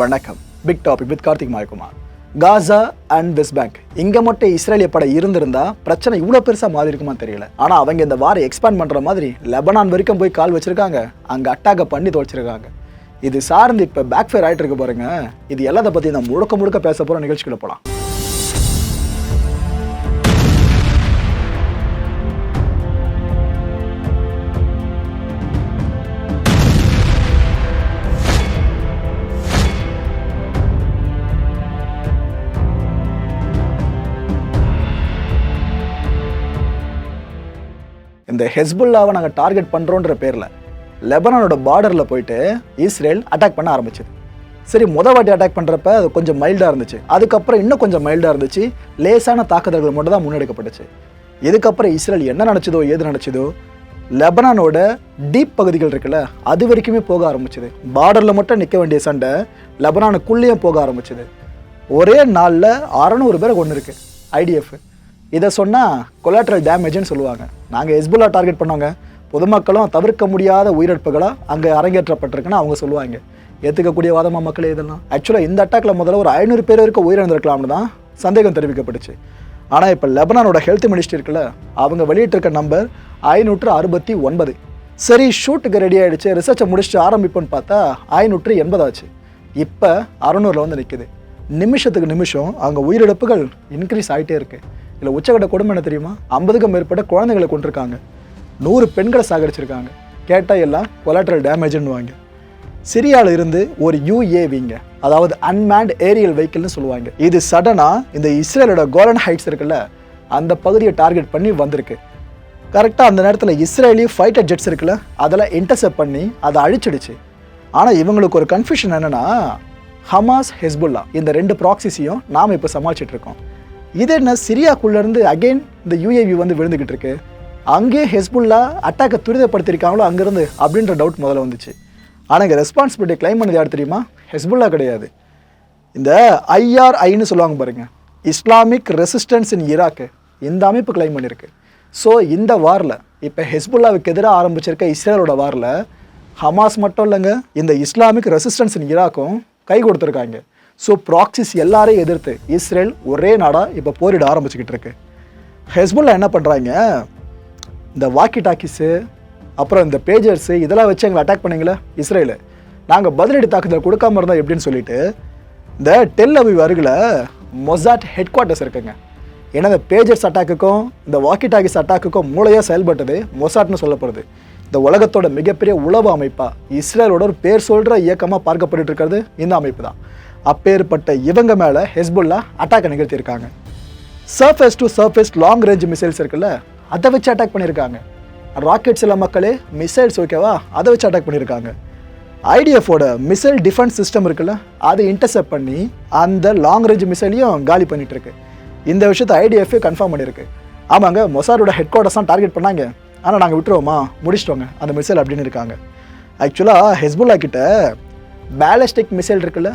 வணக்கம். Big topic with Karthik Mayakumar. Gaza and West Bank இங்கே மட்டும் இஸ்ரேலிய படை இருந்திருந்தா பிரச்சனை இவ்வளோ பெருசாக மாறி இருக்குமா தெரியல. ஆனால் அவங்க இந்த வாரம் எக்ஸ்பேண்ட் பண்ணுற மாதிரி லெபனான் வரைக்கும் போய் கால் வச்சிருக்காங்க. அங்கே அட்டாக்கை பண்ணி தொலைச்சிருக்காங்க. இது சார்ந்து இப்போ பேக் ஃபேர் ஆகிட்டு இருக்கு பாருங்க. இது எல்லாத்தை பற்றி நான் முழுக்க முழுக்க பேச போகிற நிகழ்ச்சிக்குள்ள போகலாம் இந்த ஹெஸ்புல்லாவை நாங்கள் டார்கெட் பண்ணுறோன்ற பேரில் லெபனானோட பார்டரில் போயிட்டு இஸ்ரேல் அட்டாக் பண்ண ஆரம்பிச்சது. சரி முத வாட்டி அட்டாக் பண்ணுறப்ப அது கொஞ்சம் மைல்டாக இருந்துச்சு. அதுக்கப்புறம் இன்னும் கொஞ்சம் மைல்டாக இருந்துச்சு. லேசான தாக்குதல்கள் மட்டும் தான் முன்னெடுக்கப்பட்டுச்சு. இதுக்கப்புறம் இஸ்ரேல் என்ன நினச்சதோ ஏது நினச்சதோ லெபனானோட டீப் பகுதிகள் இருக்குல்ல அது வரைக்குமே போக ஆரம்பிச்சது. பார்டரில் மட்டும் நிற்க வேண்டிய சண்டை லெபனானுக்குள்ளேயும் போக ஆரம்பிச்சது. ஒரே நாளில் அறநூறு பேரை கொண்டு இருக்கு ஐடிஎஃப் இதை சொன்னால் கொலாட்ரல் டேமேஜ்னு சொல்லுவாங்க. நாங்கள் எஸ்புல்லா டார்கெட் பண்ணவங்க பொதுமக்களும் தவிர்க்க முடியாத உயிரிழப்புகளாக அங்கே அரங்கேற்றப்பட்டிருக்குன்னு அவங்க சொல்லுவாங்க. ஏற்றுக்கக்கூடிய வாதமாக மக்களே இதெல்லாம்? ஆக்சுவலாக இந்த அட்டாக்ல முதல்ல ஒரு ஐநூறு பேர் வரைக்கும் உயிரிழந்திருக்கலாம்னு தான் சந்தேகம் தெரிவிக்கப்பட்டுச்சு. ஆனால் இப்போ லெபனானோட ஹெல்த் மினிஸ்டர் இருக்குல்ல அவங்க வெளியிட்டிருக்க நம்பர் ஐநூற்று அறுபத்தி ஒன்பது. சரி ஷூட்டுக்கு ரெடி ஆகிடுச்சு ரிசர்ச்சை முடிச்சுட்டு ஆரம்பிப்போன்னு பார்த்தா ஐநூற்று எண்பதாச்சு இப்போ அறநூறில் வந்து நிற்குது நிமிஷத்துக்கு நிமிஷம் அங்கே உயிரிழப்புகள் இன்க்ரீஸ் ஆகிட்டே இருக்குது இல்லை உச்சகட்ட கொடுமை என்ன தெரியுமா? ஐம்பதுக்கும் மேற்பட்ட குழந்தைகளை கொண்டிருக்காங்க நூறு பெண்களை சாகடிச்சிருக்காங்க. கேட்டால் எல்லாம் கொலாட்ரல் டேமேஜ்னுவாங்க சிரியாவில் இருந்து ஒரு யூஏவிங்க அதாவது அன்மேண்ட் ஏரியல் வெஹிக்கிள்னு சொல்லுவாங்க. இது சடனாக இந்த இஸ்ரேலோட கோலன் ஹைட்ஸ் இருக்குல்ல அந்த பகுதியை டார்கெட் பண்ணி வந்திருக்கு. கரெக்டாக அந்த நேரத்தில் இஸ்ரேலி ஃபைட்டர் ஜெட்ஸ் இருக்குல்ல அதெல்லாம் இன்டர்செப்ட் பண்ணி அதை அழிச்சிடுச்சு. ஆனால் இவங்களுக்கு ஒரு கன்ஃபியூஷன் என்னென்னா ஹமாஸ் ஹெஸ்புல்லா இந்த ரெண்டு ப்ராக்சிஸையும் நாம் இப்போ சமாளிச்சிட்டு இருக்கோம். இது என்ன சிரியாக்குள்ளேருந்து அகைன் இந்த யூஏவி வந்து விழுந்துக்கிட்டு இருக்கு? அங்கேயே ஹெஸ்புல்லா அட்டாக்கை துரிதப்படுத்தியிருக்காங்களோ அங்கேருந்து அப்படின்ற டவுட் முதல்ல வந்துச்சு. ஆனால் இங்கே ரெஸ்பான்சிபிலிட்டி கிளைம் பண்ணது யார் தெரியுமா? ஹெஸ்புல்லா கிடையாது. இந்த ஐஆர்ஐன்னு சொல்லுவாங்க பாருங்கள் இஸ்லாமிக் ரெசிஸ்டன்ஸ் இன் ஈராக்கு இந்த அமைப்பு கிளைம் பண்ணியிருக்கு. ஸோ இந்த வாரில் இப்போ ஹெஸ்புல்லாவுக்கு எதிராக ஆரம்பிச்சிருக்க இஸ்ரேலோட வாரில் ஹமாஸ் மட்டும் இல்லைங்க இந்த இஸ்லாமிக் ரெசிஸ்டன்ஸ் இன் ஈராக்கும் கை கொடுத்துருக்காங்க. ஸோ ப்ராக்சிஸ் எல்லாரையும் எதிர்த்து இஸ்ரேல் ஒரே நாடாக இப்போ போரிட ஆரம்பிச்சுக்கிட்டு இருக்கு. ஹெஸ்புல்லா என்ன பண்ணுறாங்க இந்த வாக்கி டாக்கிஸு அப்புறம் இந்த பேஜர்ஸு இதெல்லாம் வச்சு எங்களை அட்டாக் பண்ணீங்களே? இஸ்ரேலு. நாங்கள் பதிலடி தாக்குதல் கொடுக்காம இருந்தோம் எப்படின்னு சொல்லிட்டு இந்த டெல் அவிவ் அருகில் மொசாட் ஹெட் குவார்ட்டர்ஸ் இருக்குங்க. ஏன்னா இந்த பேஜர்ஸ் அட்டாக்குக்கும் இந்த வாக்கி டாக்கிஸ் அட்டாக்குக்கும் மூளையாக செயல்பட்டது மொசாட்னு சொல்லப்படுது. இந்த உலகத்தோட மிகப்பெரிய உளவு அமைப்பாக இஸ்ரேலோட ஒரு பேர் சொல்கிற இயக்கமாக பார்க்கப்பட்டு இருக்கிறது இந்த அமைப்பு தான். அப்பேற்பட்ட இவங்க மேலே ஹெஸ்புல்லா அட்டாக்கை நிகழ்த்தியிருக்காங்க. Surface to surface long range missiles இருக்குல்ல அதை வச்சு அட்டாக் பண்ணியிருக்காங்க. ராக்கெட் சில மக்களே மிசைல்ஸ் ஓகேவா அதை வச்சு அட்டாக் பண்ணியிருக்காங்க. ஐடிஎஃபோட மிசைல் டிஃபென்ஸ் சிஸ்டம் இருக்குல்ல அதை இன்டர்செப்ட் பண்ணி அந்த லாங் ரேஞ்ச் மிசைலையும் காலி பண்ணிகிட்ருக்கு இந்த விஷயத்தை ஐடிஎஃப் கன்ஃபார்ம் பண்ணியிருக்கு. ஆமாங்க மொசாரோட ஹெட் குவார்டர்ஸ் தான் டார்கெட் பண்ணாங்க. ஆனால் நாங்கள் விட்டுருவோமா? முடிச்சிட்டோங்க அந்த மிசைல் அப்படின்னு இருக்காங்க. ஆக்சுவலாக ஹெஸ்புல்லா கிட்ட பேலஸ்டிக் மிசைல் இருக்குல்ல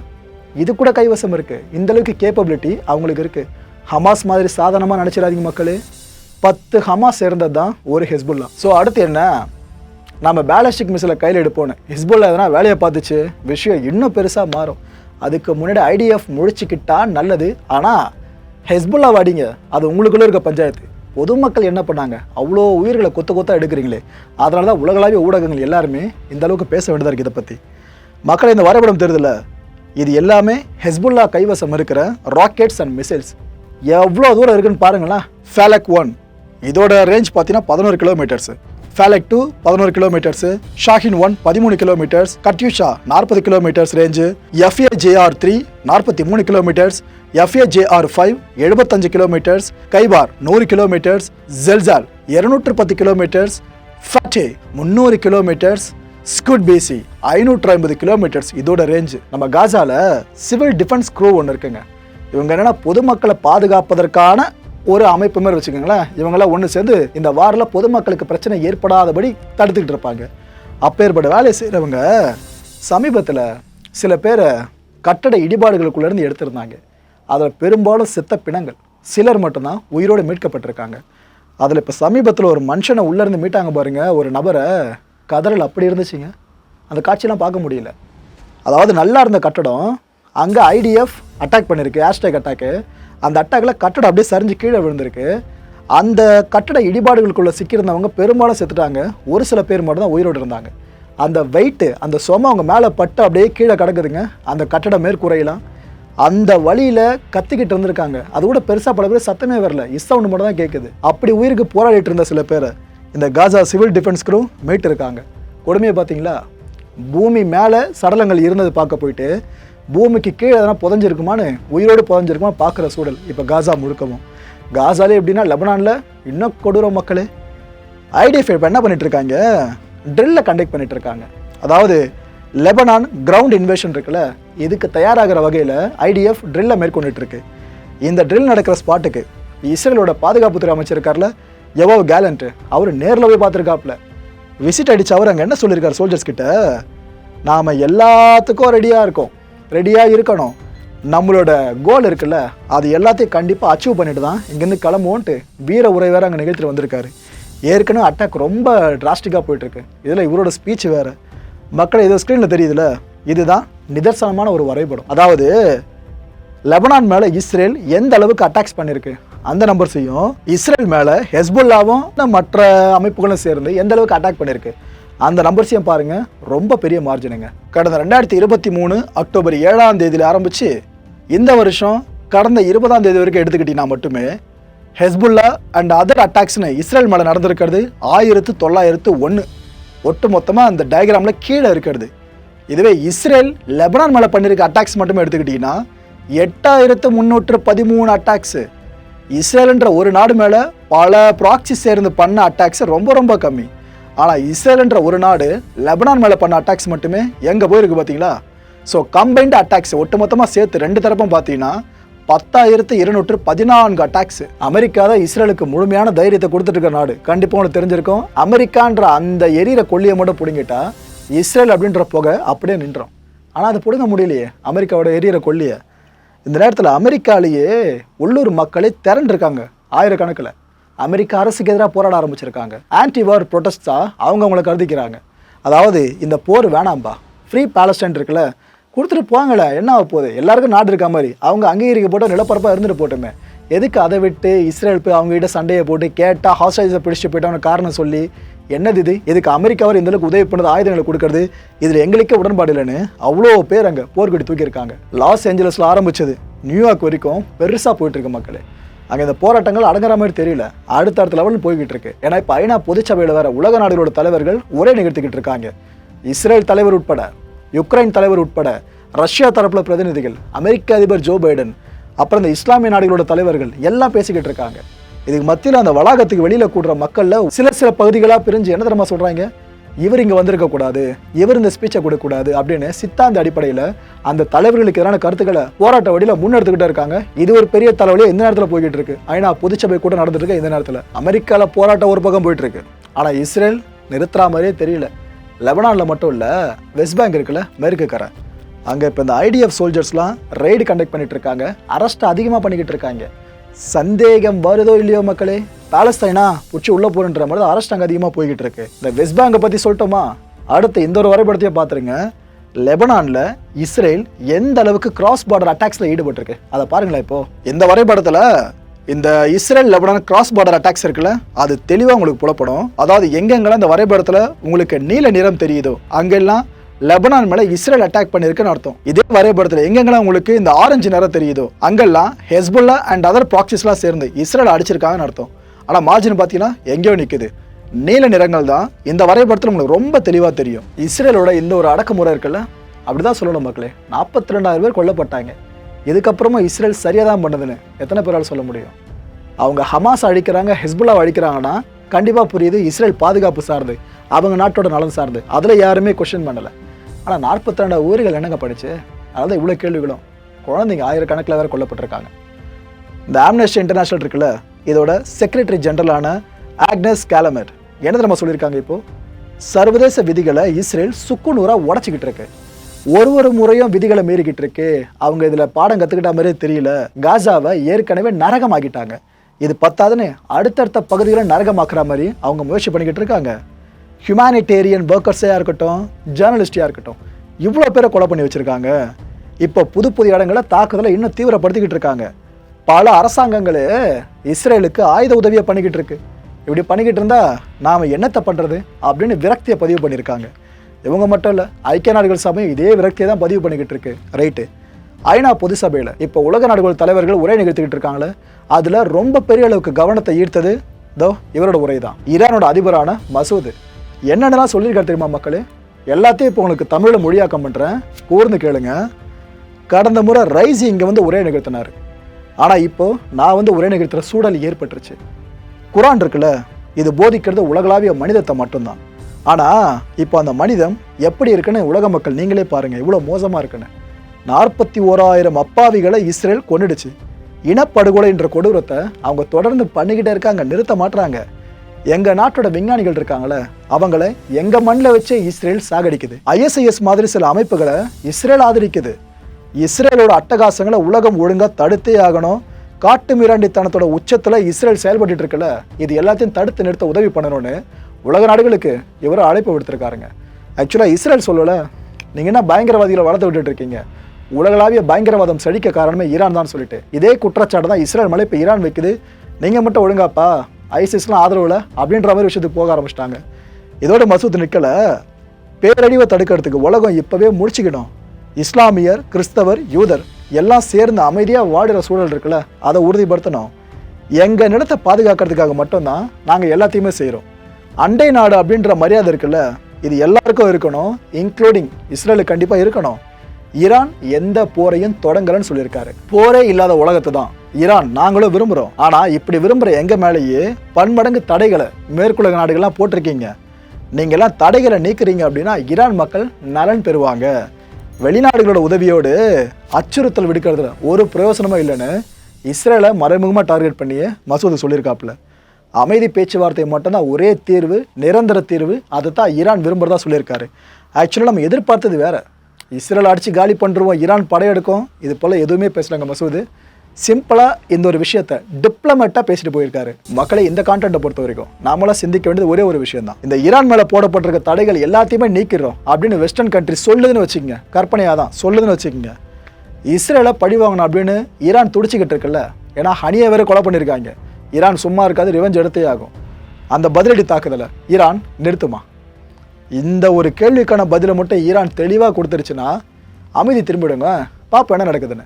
இது கூட கைவசம் இருக்குது இந்த அளவுக்கு கேப்பபிலிட்டி அவங்களுக்கு இருக்குது ஹமாஸ் மாதிரி சாதாரணமாக நினச்சிடாதீங்க மக்களே. பத்து ஹமாஸ் சேர்ந்தது தான் ஒரு ஹெஸ்புல்லா ஸோ அடுத்து என்ன? நம்ம பேலஸ்டிக் மிசைலை கையில் எடுப்போன்னு ஹிஸ்புல்லா எதனா வேலையை பார்த்துச்சு? விஷயம் இன்னும் பெருசாக மாறும். அதுக்கு முன்னாடி ஐடிஎஃப் முழிச்சுக்கிட்டா நல்லது. ஆனால் ஹெஸ்புல்லா வாடிங்க. அது உங்களுக்குள்ளே இருக்க பஞ்சாயத்து. பொதுமக்கள் என்ன பண்ணாங்க? அவ்வளோ உயிர்களை கொத்த கொத்தா எடுக்கிறீங்களே. அதனால தான் உலகளாவிய ஊடகங்கள் எல்லாருமே இந்த அளவுக்கு பேச வேண்டியதாக இருக்குது இதை பற்றி மக்களை இந்த வரைபடம் தெரியுதுல்ல? இது எல்லாமே ஹெஸ்புல்லா கைவசம் இருக்கிற ராக்கெட்ஸ் அண்ட் மிசைல்ஸ். எவ்வளோ தூரம் இருக்குன்னு பாருங்களேன். ஃபேலக் ஒன் இதோட ரேஞ்ச் பார்த்தீங்கன்னா பதினோரு கிலோமீட்டர்ஸ் ஃபேலக் டூ பதினோரு கிலோமீட்டர்ஸ் ஷாஹின் ஒன் பதிமூணு கிலோமீட்டர்ஸ் கட்யூஷா நாற்பது கிலோமீட்டர்ஸ் ரேஞ்சு எஃப்ஏஜேஆர் த்ரீ நாற்பத்தி மூணு கிலோமீட்டர்ஸ் எஃப்ஏஜேஆர் ஃபைவ் எழுபத்தஞ்சு கிலோமீட்டர்ஸ் கைபார் நூறு கிலோமீட்டர்ஸ் ஜெல்சால் இருநூற்று பத்து கிலோமீட்டர்ஸ் ஃபட்டே முந்நூறு கிலோமீட்டர்ஸ் ஸ்குட் பேசி ஐநூற்று ஐம்பது கிலோமீட்டர்ஸ் இதோட ரேஞ்சு நம்ம காசால சிவில் டிஃபென்ஸ் க்ரூ ஒன்று இருக்குங்க. இவங்க என்னென்னா பொதுமக்களை பாதுகாப்பதற்கான ஒரு அமைப்பு மாதிரி வச்சுக்கோங்களேன். இவங்களாம் ஒன்று சேர்ந்து இந்த வாரில் பொதுமக்களுக்கு பிரச்சனை ஏற்படாதபடி தடுத்துக்கிட்டு இருப்பாங்க. அப்பேற்பட்ட வேலையை செய்கிறவங்க சமீபத்தில் சில பேரை கட்டட இடிபாடுகளுக்குள்ளேருந்து எடுத்திருந்தாங்க. அதில் பெரும்பாலும் செத்த பிணங்கள். சிலர் மட்டும்தான் உயிரோடு மீட்கப்பட்டிருக்காங்க. அதில் இப்போ சமீபத்தில் ஒரு மனுஷனை உள்ளேருந்து மீட்டாங்க பாருங்கள் ஒரு நபரை கதறல் அப்படி இருந்துச்சுங்க. அந்த காட்சியெல்லாம் பார்க்க முடியல. அதாவது நல்லா இருந்த கட்டடம் அங்கே ஐடிஎஃப் அட்டாக் பண்ணியிருக்கு ஹேஷ்டேக் அட்டாக்கு அந்த அட்டாக்கில் கட்டடம் அப்படியே சரிஞ்சு கீழே விழுந்திருக்கு. அந்த கட்டட இடிபாடுகளுக்குள்ளே சிக்கியிருந்தவங்க பெரும்பாலும் செத்துட்டாங்க. ஒரு சில பேர் மட்டும் தான் உயிரோடு இருந்தாங்க. அந்த வெயிட்டு அந்த சும அவங்க மேலே பட்டு அப்படியே கீழே கிடக்குதுங்க. அந்த கட்டட மேற்கூரையெல்லாம். அந்த வழியில் கத்திக்கிட்டு இருந்திருக்காங்க. அது கூட பெருசாக பல பேர் சத்தமே வரல. இஸ் சவுண்டு மட்டும் தான் கேட்குது அப்படி உயிருக்கு போராடிட்டு இருந்த சில பேரை. இந்த காசா சிவில் டிஃபென்ஸ் குரூ மீட்டு இருக்காங்க. கொடுமையை பார்த்தீங்களா? பூமி மேலே சடலங்கள் இருந்தது பார்க்க போயிட்டு பூமிக்கு கீழே எதனா புதஞ்சிருக்குமான்னு உயிரோடு புதஞ்சிருக்குமா பார்க்குற சூழல் இப்போ காசா முழுக்கவும். காசாலே எப்படின்னா லெபனானில் இன்னும் கொடூரம் மக்களே. ஐடிஎஃப் இப்போ என்ன பண்ணிட்டு இருக்காங்க ட்ரில்லை கண்டக்ட் பண்ணிட்டு இருக்காங்க அதாவது லெபனான் கிரவுண்ட் இன்வேஷன் இருக்குல்ல இதுக்கு தயாராகிற வகையில் ஐடிஎஃப் ட்ரில்லை மேற்கொண்டுட்டு இருக்கு இந்த ட்ரில் நடக்கிற ஸ்பாட்டுக்கு இஸ்ரேலோட பாதுகாப்புத்துறை அமைச்சிருக்கார்ல இருக்கார்ல கேலண்ட்டு அவர் நேரில் போய் பார்த்துருக்காப்புல. விசிட் அடிச்சு அவர் அங்கே என்ன சொல்லியிருக்காரு சோல்ஜர்ஸ் கிட்ட? நாம் எல்லாத்துக்கும் ரெடியாக இருக்கோம். ரெடியாக இருக்கணும். நம்மளோட கோல் இருக்குல்ல அது எல்லாத்தையும் கண்டிப்பாக அச்சீவ் பண்ணிட்டு தான் இங்கேருந்து கிளம்புவோன்ட்டு வீர உரை வேறு அங்கே நிகழ்த்திட்டு வந்திருக்காரு. ஏற்கனவே அட்டாக் ரொம்ப டிராஸ்டிக்காக போயிட்டுருக்கு. இதில் இவரோட ஸ்பீச் வேறு. மக்கள் ஏதோ ஸ்க்ரீனில் தெரியுதுல்ல இதுதான் நிதர்சனமான ஒரு வரைபடம். அதாவது லெபனான் மேலே இஸ்ரேல் எந்த அளவுக்கு அட்டாக்ஸ் பண்ணியிருக்கு அந்த நம்பர்ஸையும் இஸ்ரேல் மேலே ஹெஸ்புல்லாவும் மற்ற அமைப்புகளும் சேர்ந்து எந்த அளவுக்கு அட்டாக் பண்ணியிருக்கு அந்த நம்பர்ஸையும் பாருங்க. ரொம்ப பெரிய மார்ஜினுங்க கடந்த ரெண்டாயிரத்தி இருபத்தி மூணு அக்டோபர் ஏழாம் தேதியில் ஆரம்பிச்சு இந்த வருஷம் கடந்த இருபதாம் தேதி வரைக்கும் எடுத்துக்கிட்டீங்கன்னா மட்டுமே ஹெஸ்புல்லா அண்ட் அதர் அட்டாக்ஸ்னு இஸ்ரேல் மேலே நடந்திருக்கிறது ஆயிரத்து தொள்ளாயிரத்து ஒன்று ஒட்டு மொத்தமாக அந்த டயக்ராமில் கீழே இருக்கிறது. இதுவே இஸ்ரேல் லெபனான் மேலே பண்ணியிருக்க அட்டாக்ஸ் மட்டுமே எடுத்துக்கிட்டிங்கன்னா எட்டாயிரத்து முந்நூற்று பதிமூணு அட்டாக்ஸு இஸ்ரேலுன்ற ஒரு நாடு மேலே பல ப்ராக்சி சேர்ந்து பண்ண அட்டாக்ஸ் ரொம்ப ரொம்ப கம்மி. ஆனால் இஸ்ரேல்ன்ற ஒரு நாடு லெபனான் மேலே பண்ண அட்டாக்ஸ் மட்டுமே எங்கே போயிருக்கு பார்த்தீங்களா ஸோ கம்பைன்டு அட்டாக்ஸ் ஒட்டுமொத்தமாக சேர்த்து ரெண்டு தரப்பும் பார்த்தீங்கன்னா பத்தாயிரத்து இருநூற்று பதினான்கு அட்டாக்ஸ் அமெரிக்கா தான் இஸ்ரேலுக்கு முழுமையான தைரியத்தை கொடுத்துட்டு இருக்க நாடு. கண்டிப்பாக உனக்கு தெரிஞ்சிருக்கும். அமெரிக்கான்ற அந்த எரியிற கொல்லியை மட்டும் பிடுங்கிட்டா இஸ்ரேல் அப்படின்ற புகை அப்படியே நின்றோம் ஆனால் அதை பிடுங்க முடியலையே. அமெரிக்காவோட எரியிற கொல்லியை இந்த நேரத்தில் அமெரிக்காலேயே உள்ளூர் மக்களே திரண்டிருக்காங்க ஆயிரக்கணக்கில். அமெரிக்க அரசுக்கு எதிராக போராட ஆரம்பிச்சிருக்காங்க. ஆன்டி வார் ப்ரொட்டஸ்டாக அவங்க அவங்கள கருதிக்கிறாங்க. அதாவது இந்த போர் வேணாம்பா. ஃப்ரீ பேலஸ்டைன் இருக்குல்ல கொடுத்துட்டு போங்களேன் என்ன ஆக போகுது? எல்லாருக்கும் நாடு இருக்க மாதிரி. அவங்க அங்கீகரிக்க போட்டு நிலப்பரப்பாக இருந்துட்டு போட்டுமே. எதுக்கு அதை விட்டு இஸ்ரேல் போய் அவங்ககிட்ட சண்டையை போட்டு கேட்டால் ஹாஸ்டேஜை பிடிச்சிட்டு போயிட்டவன காரணம் சொல்லி என்னது இது? இதுக்கு அமெரிக்காவர் இந்த அளவுக்கு உதவி பண்ணது ஆயுதங்களை கொடுக்கறது? இதில் எங்களுக்கே உடன்பாடு இல்லைன்னு அவ்வளோ பேர் அங்கே போர்க்கொடி தூக்கியிருக்காங்க. லாஸ் ஏஞ்சலஸில் ஆரம்பிச்சது. நியூயார்க் வரைக்கும் பெருசாக போயிட்டு இருக்கு மக்களே. அங்கே இந்த போராட்டங்கள் அடங்குற மாதிரி தெரியல. அடுத்தடுத்த லெவலில் போய்கிட்டு இருக்கு ஏன்னா இப்போ ஐநா பொதுச்சபையில் வேற உலக நாடுகளோட தலைவர்கள் உரை நிகழ்த்திக்கிட்டு இருக்காங்க. இஸ்ரேல் தலைவர் உட்பட யுக்ரைன் தலைவர் உட்பட ரஷ்யா தரப்புல பிரதிநிதிகள் அமெரிக்க அதிபர் ஜோ பைடன் அப்புறம் இந்த இஸ்லாமிய நாடுகளோட தலைவர்கள் எல்லாம் பேசிக்கிட்டு இருக்காங்க. இதுக்கு மத்தியில் அந்த வளாகத்துக்கு வெளியில் கூடுற மக்களில் சில சில பகுதிகளாக பிரிஞ்சு என்ன தெரியுமா சொல்கிறாங்க இவர் இங்கே வந்திருக்கக்கூடாது இவர் இந்த ஸ்பீச்சை கொடுக்கக்கூடாது அப்படின்னு சித்தாந்த அடிப்படையில் அந்த தலைவர்களுக்கு எதிரான கருத்துக்களை போராட்ட வழியில் முன்னெடுத்துக்கிட்டே இருக்காங்க. இது ஒரு பெரிய தலைவலியாக இந்த நேரத்தில் போய்கிட்டு இருக்கு. ஐநா பொதுச்சபை கூட நடந்துட்டு இருக்கு இந்த நேரத்தில். அமெரிக்காவில் போராட்டம் ஒரு பக்கம் போயிட்டு இருக்கு. ஆனால் இஸ்ரேல் நிறுத்துற மாதிரியே தெரியல. லெபனானில் மட்டும் இல்லை வெஸ்ட் பேங்க் இருக்குல்ல மேற்கு கரை அங்கே இப்போ இந்த ஐடிஎஃப் சோல்ஜர்ஸ்லாம் ரெய்டு கண்டக்ட் பண்ணிட்டு இருக்காங்க. அரெஸ்ட் அதிகமாக பண்ணிக்கிட்டு இருக்காங்க. சந்தேகம் வருதோ இல்லையோ மக்களே? பாலஸ்தைனா பிடிச்சி உள்ள போறன்ற மாதிரி அரெஸ்ட் அங்கே அதிகமாக போய்கிட்டு இருக்கு. இந்த வெஸ்ட் பேங்கை பற்றி சொல்லட்டோமா? அடுத்து இந்த ஒரு வரைபடத்தையும் பார்த்துருங்க லெபனானில் இஸ்ரேல் எந்த அளவுக்கு கிராஸ் பார்டர் அட்டாக்ஸில் ஈடுபட்டிருக்கு? அதை பாருங்களேன் இப்போ. இந்த வரைபடத்தில் இந்த Israel Lebanon cross border attacks இருக்குல்ல அது தெளிவாக உங்களுக்கு புலப்படும். அதாவது எங்கெங்கெல்லாம் இந்த வரைபடத்தில் உங்களுக்கு நீல நிறம் தெரியுதோ அங்கெல்லாம் லெபனான் மேல இஸ்ரேல் அட்டாக் பண்ணிருக்குன்னு அர்த்தம். இதே வரைபடத்தில் எங்கெங்கெல்லாம் உங்களுக்கு இந்த ஆரஞ்சு நிறம் தெரியுதோ அங்கெல்லாம் ஹெஸ்புல்லா அண்ட் அதர் ப்ராக்சிஸ்லாம் சேர்ந்து இஸ்ரேல் அடிச்சிருக்காங்கன்னு அர்த்தம். ஆனால் மார்ஜின் பார்த்தீங்கன்னா எங்கேயோ நிற்குது நீல நிறங்கள் தான் இந்த வரைபடத்தில் உங்களுக்கு ரொம்ப தெளிவாக தெரியும். இஸ்ரேலோட இந்த ஒரு அடக்குமுறை இருக்குல்ல அப்படிதான் சொல்லணும் மக்களே. நாற்பத்தி ரெண்டாயிரம் பேர் கொல்லப்பட்டாங்க. இதுக்கப்புறமா இஸ்ரேல் சரியாக தான் பண்ணுதுன்னு எத்தனை பேரால் சொல்ல முடியும்? அவங்க ஹமாஸ் அழிக்கிறாங்க ஹெஸ்புல்லா அழிக்கிறாங்கன்னா கண்டிப்பாக புரியுது இஸ்ரேல் பாதுகாப்பு சார்ந்து அவங்க நாட்டோட நலன் சார்ந்து. அதில் யாருமே கொஷின் பண்ணலை. ஆனால் நாற்பத்தி ரெண்டு ஊர்கள் என்னங்க படிச்சு? அதாவது இவ்வளோ கேள்விகளும். குழந்தைங்க ஆயிரக்கணக்கில் வேறு கொல்லப்பட்டிருக்காங்க. இந்த ஆம்னஸ்டி இன்டர்நேஷனல் இருக்குல்ல இதோட செக்ரட்டரி ஜெனரலான ஆக்னஸ் கேலமர் என்ன நம்ம சொல்லியிருக்காங்க இப்போது சர்வதேச விதிகளை இஸ்ரேல் சுக்குநூறாக உடச்சிக்கிட்டு இருக்கு. ஒரு ஒரு முறையும் விதிகளை மீறிக்கிட்டு இருக்கு. அவங்க இதில் பாடம் கற்றுக்கிட்ட மாதிரியே தெரியல. காசாவை ஏற்கனவே நரகமாக்கிட்டாங்க. இது பத்தாதுன்னு அடுத்தடுத்த பகுதிகளை நரகமாக்குற மாதிரி அவங்க முயற்சி பண்ணிக்கிட்டு இருக்காங்க. ஹியூமானிட்டேரியன் ஒர்க்கர்ஸாக இருக்கட்டும் ஜேர்னலிஸ்டியாக இருக்கட்டும் இவ்வளோ பேரை கொலை பண்ணி வச்சுருக்காங்க. இப்போ புது புது இடங்களை தாக்குதலை இன்னும் தீவிரப்படுத்திக்கிட்டு இருக்காங்க. பல அரசாங்கங்களே இஸ்ரேலுக்கு ஆயுத உதவியை பண்ணிக்கிட்டு இருக்கு. இப்படி பண்ணிக்கிட்டு இருந்தால் நாம் என்னத்தை பண்ணுறது அப்படின்னு விரக்தியை பதிவு பண்ணியிருக்காங்க. இவங்க மட்டும் இல்லை ஐக்கிய நாடுகள் சபையும் இதே விரக்தியை தான் பதிவு பண்ணிக்கிட்டு இருக்கு. ரைட்டு. ஐநா பொது சபையில் இப்போ உலக நாடுகள் தலைவர்கள் உரை நிகழ்த்திக்கிட்டு இருக்காங்களே அதில் ரொம்ப பெரிய அளவுக்கு கவனத்தை ஈர்த்தது தோ இவரோட உரை தான் ஈரானோட அதிபரான மசூது. என்னென்னலாம் சொல்லியிருக்காரு தெரியுமா மக்களே? எல்லாத்தையும் இப்போ உங்களுக்கு தமிழில் மொழியாக்கம் பண்ணுறேன் கூர்ந்து கேளுங்க. கடந்த முறை ரைஸ் இங்கே வந்து உரை நிகழ்த்தினார். ஆனால் இப்போ நான் வந்து உரை நிகழ்த்துகிற சூழல் ஏற்பட்டுருச்சு. குரான் இருக்குல்ல இது போதிக்கிறது உலகளாவிய மனிதத்தை மட்டும்தான். ஆனால் இப்போ அந்த மனிதம் எப்படி இருக்குன்னு உலக மக்கள் நீங்களே பாருங்கள் இவ்வளோ மோசமாக இருக்குன்னு. நாற்பத்தி ஓராயிரம் அப்பாவிகளை இஸ்ரேல் கொன்னுடுச்சு. இனப்படுகொலை என்ற கொடூரத்தை அவங்க தொடர்ந்து பண்ணிக்கிட்டே இருக்காங்க நிறுத்த மாட்டுறாங்க எங்கள் நாட்டோட விஞ்ஞானிகள் இருக்காங்களே அவங்கள எங்கள் மண்ணில் வச்சே இஸ்ரேல் சாகடிக்குது. ஐஎஸ்ஐஎஸ் மாதிரி சில அமைப்புகளை இஸ்ரேல் ஆதரிக்குது. இஸ்ரேலோட அட்டகாசங்களை உலகம் ஒழுங்காக தடுத்தே ஆகணும். காட்டு மிராண்டித்தனத்தோட உச்சத்தில் இஸ்ரேல் செயல்பட்டு இருக்குல்ல இது எல்லாத்தையும் தடுத்து நிறுத்த உதவி பண்ணணும்னு உலக நாடுகளுக்கு இவர் அழைப்பு விடுத்திருக்காருங்க. ஆக்சுவலாக இஸ்ரேல் சொல்லலை நீங்கள் என்ன பயங்கரவாதிகளை வளர்த்து விட்டுட்டு இருக்கீங்க? உலகளாவிய பயங்கரவாதம் செழிக்க காரணமே ஈரான் தான் சொல்லிட்டு. இதே குற்றச்சாட்டு தான் இஸ்ரேல் மலை இப்போ ஈரான் வைக்குது. நீங்கள் மட்டும் ஒழுங்காப்பா? ஐசிஸ்லாம் ஆதரவில் அப்படின்ற மாதிரி விஷயத்துக்கு போக ஆரம்பிச்சிட்டாங்க. இதோட மசூத் நிற்கலை பேரழிவை தடுக்கிறதுக்கு உலகம் இப்போவே முடிச்சுக்கணும் இஸ்லாமியர் கிறிஸ்தவர் யூதர் எல்லாம் சேர்ந்து அமைதியாக வாடுற சூழல் இருக்குல்ல அதை உறுதிப்படுத்தணும். எங்கள் நிலத்தை பாதுகாக்கிறதுக்காக மட்டும்தான் நாங்கள் எல்லாத்தையுமே செய்கிறோம் அண்டை நாடு அப்படின்ற மரியாதை இருக்குல்ல இது எல்லாருக்கும் இருக்கணும் இன்க்ளூடிங் இஸ்ரேலுக்கு கண்டிப்பாக இருக்கணும். ஈரான் எந்த போரையும் தொடங்கலன்னு சொல்லியிருக்காரு. போரே இல்லாத உலகத்தை தான் ஈரான் நாங்களும் விரும்புகிறோம் ஆனால் இப்படி விரும்புகிற எங்கள் மேலேயே பன்மடங்கு தடைகளை மேற்குலக நாடுகள்லாம் போட்டிருக்கீங்க. நீங்கள்லாம் தடைகளை நீக்குறீங்க அப்படின்னா ஈரான் மக்கள் நலன் பெறுவாங்க. வெளிநாடுகளோட உதவியோடு அச்சுறுத்தல் விடுக்கிறதுல ஒரு பிரயோசனமும் இல்லைன்னு இஸ்ரேலை மறைமுகமாக டார்கெட் பண்ணியே மசூது சொல்லியிருக்காப்புல. அமைதி பேச்சுவார்த்தை மட்டும்தான் ஒரே தீர்வு நிரந்தர தீர்வு அதை தான் ஈரான் விரும்புகிறதா சொல்லியிருக்காரு. ஆக்சுவலாக நம்ம எதிர்பார்த்தது வேறு. இஸ்ரேல் அடித்து காலி பண்ணுறோம் ஈரான் படையெடுக்கும் இது போல் எதுவுமே பேசுகிறாங்க மசூது. சிம்பிளாக இந்த ஒரு விஷயத்தை டிப்ளமேட்டாக பேசிட்டு போயிருக்காரு. மக்களை இந்த கான்டென்ட்டை பொறுத்த வரைக்கும் நாமளாக சிந்திக்க வேண்டியது ஒரே ஒரு விஷயம் தான் இந்த ஈரான் மேலே போடப்பட்டிருக்க தடைகள் எல்லாத்தையுமே நீக்கிறோம் அப்படின்னு வெஸ்டர்ன் கண்ட்ரி சொல்லுதுன்னு வச்சுக்கோங்க. கற்பனையாக தான் சொல்லுதுன்னு வச்சுக்கோங்க. இஸ்ரேலை பழி வாங்கணும் அப்படின்னு ஈரான் துடிச்சிக்கிட்டு இருக்குல்ல. ஏன்னா ஹனியை வேறு கொலை பண்ணியிருக்காங்க ஈரான் சும்மா இருக்காது ரிவெஞ்ச் எடுத்தே ஆகும். அந்த பதிலடி தாக்குதலை ஈரான் நிறுத்துமா? இந்த ஒரு கேள்விக்கான பதிலை மட்டும் ஈரான் தெளிவாக கொடுத்துருச்சுன்னா அமைதி திரும்பிடுங்க. பார்ப்போம் என்ன நடக்குதுன்னு.